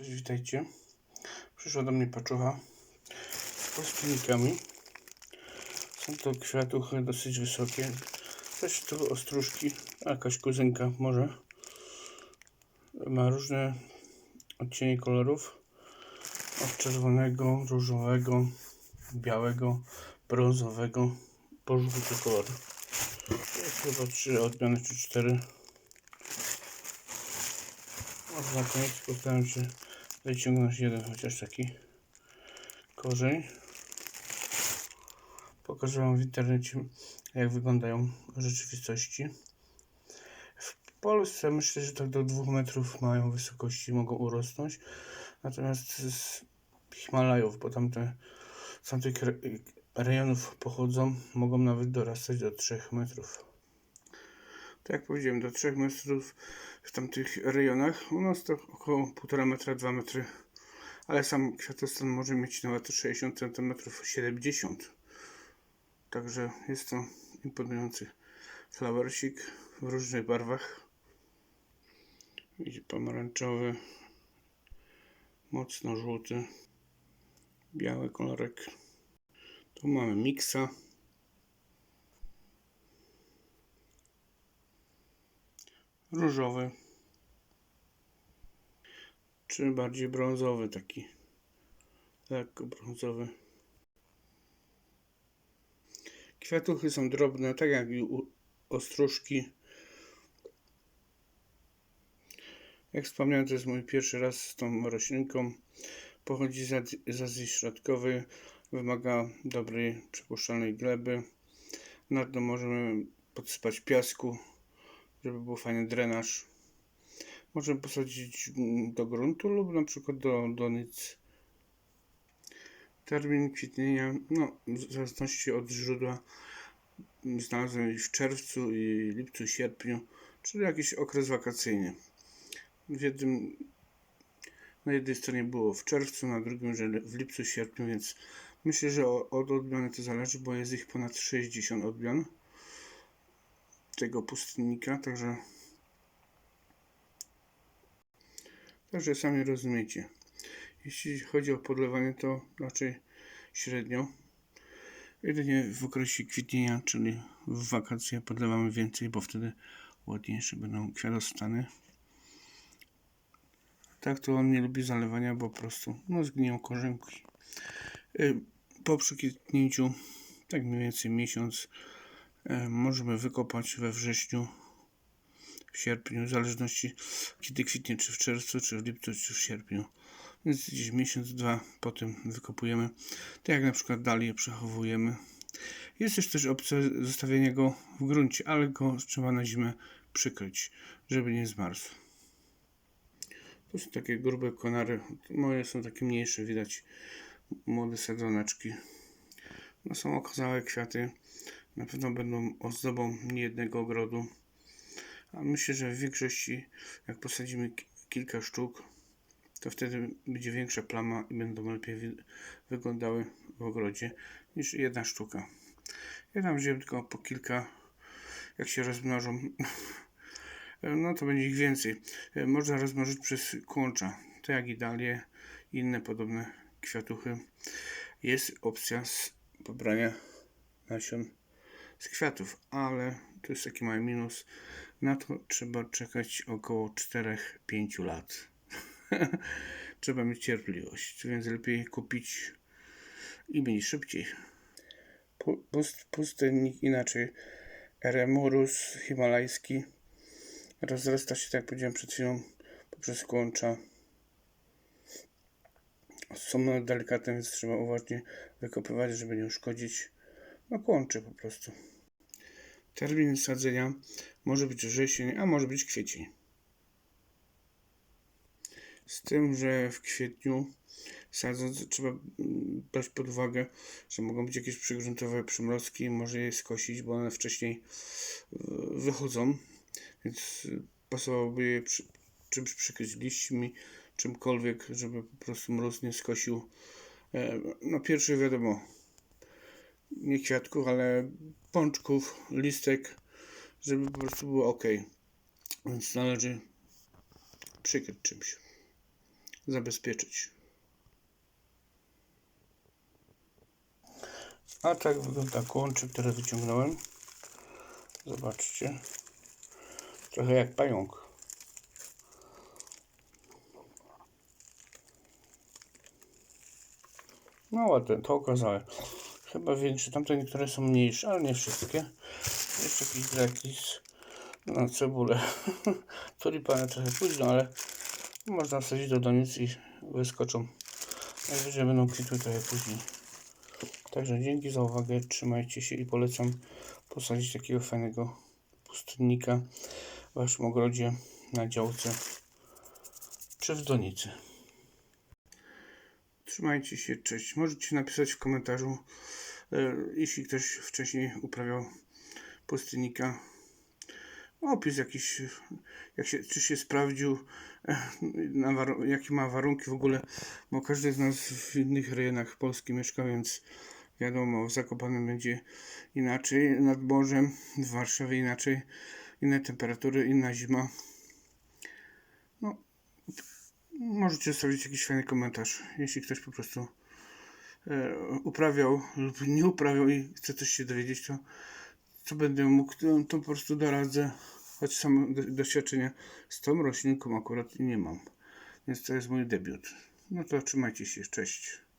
Cześć, witajcie. Przyszła do mnie paczucha z pustynnikami. Są to kwiatuchy dosyć wysokie. Też to ostróżki, jakaś kuzynka może. Ma różne odcienie kolorów. Od czerwonego, różowego, białego, brązowego, po żółty kolor. Jest chyba trzy odmiany, czy cztery. Może na koniec postaram się wyciągnąć jeden chociaż taki korzeń. Pokażę Wam w internecie, jak wyglądają w rzeczywistości. W Polsce myślę, że tak do 2 metrów mają wysokości, mogą urosnąć. Natomiast z Himalajów, bo tamte z tamtych re- rejonów pochodzą, mogą nawet dorastać do 3 metrów. Tak jak powiedziałem, do 3 metrów w tamtych rejonach. U nas to około 1,5 metra, 2 metry. Ale sam kwiatostan może mieć nawet 60 cm, 70 Także jest to imponujący flowersik w różnych barwach. Widzicie, pomarańczowy, mocno żółty, biały kolorek. Tu mamy miksa. Różowy, czy bardziej brązowy, taki lekko brązowy. Kwiatuchy są drobne, tak jak i ostróżki. Jak wspomniałem, to jest mój pierwszy raz z tą roślinką. Pochodzi z Azji- Środkowej, wymaga dobrej, przepuszczalnej gleby. Na dno możemy podsypać piasku, żeby był fajny drenaż. Możemy posadzić do gruntu lub na przykład do donic. Termin kwitnienia, no w zależności od źródła, znalazłem w czerwcu i lipcu, sierpniu, czyli jakiś okres wakacyjny. W jednym, na jednej stronie było w czerwcu, na drugim, że w lipcu, sierpniu, więc myślę, że od odmiany to zależy, bo jest ich ponad 60 odmian tego pustynnika, także także sami rozumiecie. Jeśli chodzi o podlewanie, to raczej średnio. Jedynie w okresie kwitnienia, czyli w wakacje podlewamy więcej, bo wtedy ładniejsze będą kwiatostany. Tak to on nie lubi zalewania, bo po prostu no, zgniją korzonki. Y, Po przykwitnięciu, tak mniej więcej miesiąc, możemy wykopać we wrześniu, w sierpniu, w zależności kiedy kwitnie, czy w czerwcu, czy w lipcu, czy w sierpniu. Więc gdzieś miesiąc, dwa potem wykopujemy. Tak jak na przykład dalię przechowujemy. Jest też też opcja zostawienia go w gruncie, ale go trzeba na zimę przykryć, żeby nie zmarzł. To są takie grube konary. Moje są takie mniejsze, widać młode sadzoneczki. No są okazałe kwiaty. Na pewno będą ozdobą niejednego ogrodu. A myślę, że w większości, jak posadzimy ki- kilka sztuk, to wtedy będzie większa plama i będą lepiej wy- wyglądały w ogrodzie niż jedna sztuka. Ja tam wziąłem tylko po kilka, jak się rozmnożą, no to będzie ich więcej. Można rozmnożyć przez kłącza, tak jak i dalie, inne podobne kwiatuchy. Jest opcja z pobrania nasion z kwiatów, ale to jest taki mały minus. Na to trzeba czekać około 4-5 lat. trzeba mieć cierpliwość, więc lepiej kupić i będzie szybciej. Pu- Pust, pustynnik inaczej. Eremurus himalajski rozrasta się, tak jak powiedziałem przed chwilą, poprzez kłącza. Są delikatne, więc trzeba uważnie wykopywać, żeby nie uszkodzić. No kłącze po prostu. Termin sadzenia może być wrzesień, a może być kwiecień. Z tym, że w kwietniu sadząc trzeba mm, brać pod uwagę, że mogą być jakieś przygruntowe przymrozki, może je skosić, bo one wcześniej y, wychodzą, więc y, pasowałoby je przy, czymś przykryć liśćmi, czymkolwiek, żeby po prostu mróz nie skosił. E, No pierwszy wiadomo, nie kwiatków, ale pączków, listek, żeby po prostu było ok. Więc należy przykryć czymś. zabezpieczyć. A tak wygląda kłącze, które wyciągnąłem. Zobaczcie. Trochę jak pająk. No ładne, to okazałe. Chyba większe, tamte niektóre są mniejsze, ale nie wszystkie. Jeszcze jakiś gratis na cebulę. Tulipany trochę późno, ale można wsadzić do donicy i wyskoczą. Najwyżej będą kwitły trochę później. Także dzięki za uwagę, trzymajcie się i polecam posadzić takiego fajnego pustynnika w waszym ogrodzie, na działce czy w donicy. Trzymajcie się, cześć. Możecie napisać w komentarzu, e, jeśli ktoś wcześniej uprawiał pustynnika. Opis jakiś, jak się, czy się sprawdził, e, jakie ma warunki w ogóle, bo każdy z nas w innych rejonach Polski mieszka, więc wiadomo, w Zakopanem będzie inaczej, nad morzem, w Warszawie inaczej, inne temperatury, inna zima. No, możecie zostawić jakiś fajny komentarz, jeśli ktoś po prostu e, uprawiał lub nie uprawiał i chce coś się dowiedzieć, to co będę mógł, to, to po prostu doradzę, choć sam do, doświadczenia z tą roślinką akurat nie mam, więc to jest mój debiut. No to trzymajcie się, cześć.